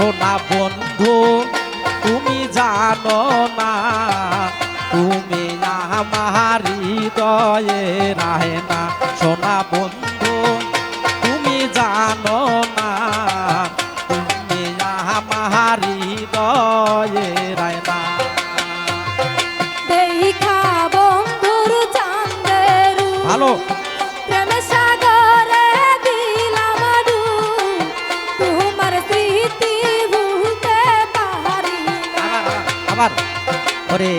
সোনা বন্ধু, তুমি জানো না, তুমি আমারি দয়ে রায় না। সোনা বন্ধু, তুমি জানো না, তুমি আমারি দয়ে রায় না। ওরে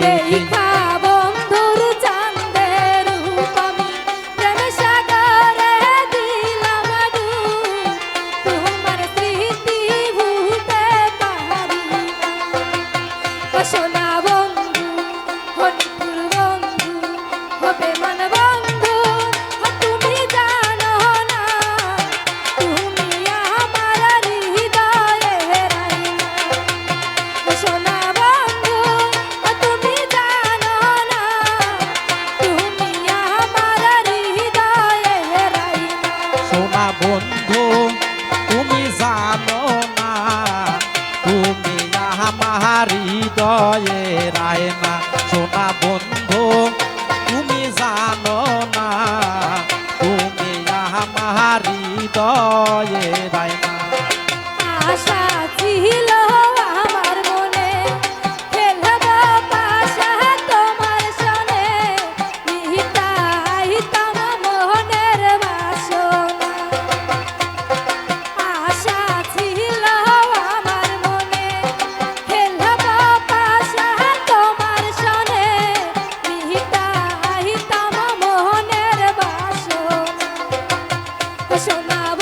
আমার হৃদয়ে রায় না। সোনা বন্ধু, তুমি জানো না। তুমি আমার হৃদয়ে রায় না। আশা ছিল apaixonar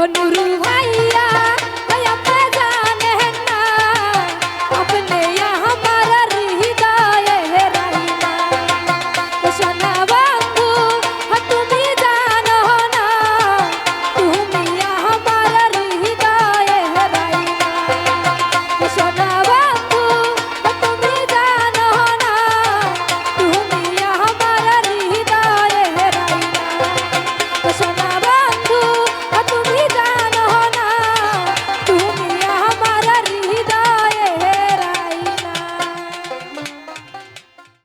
ও নুরুল ভাই